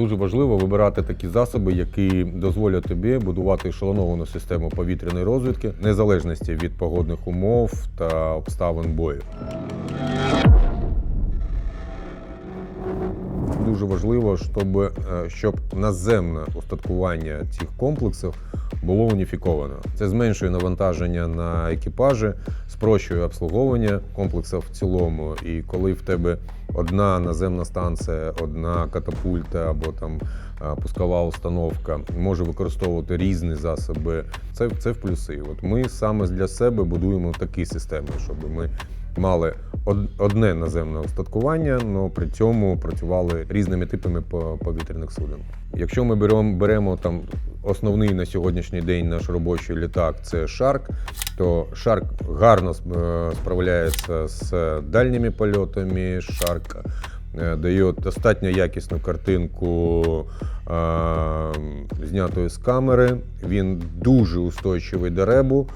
Дуже важливо вибирати такі засоби, які дозволять тобі будувати шалоновану систему повітряної розвідки незалежності від погодних умов та обставин бою. Дуже важливо, щоб, е, щоб наземне устаткування цих комплексів було уніфіковано. Це зменшує навантаження на екіпажі, спрощує обслуговування комплексів в цілому. І коли в тебе одна наземна станція, одна катапульта або там пускова установка може використовувати різні засоби, це, це в плюси. От ми саме для себе будуємо такі системи, щоб ми мали одне наземне устаткування, але при цьому працювали різними типами по- повітряних суден. Якщо ми беремо, беремо там основний на сьогоднішній день наш робочий літак, це Shark, то Shark гарно е, справляється з дальніми польотами. Shark е, дає достатньо якісну картинку знятою знятої з камери. Він дуже устойчивий до ребу.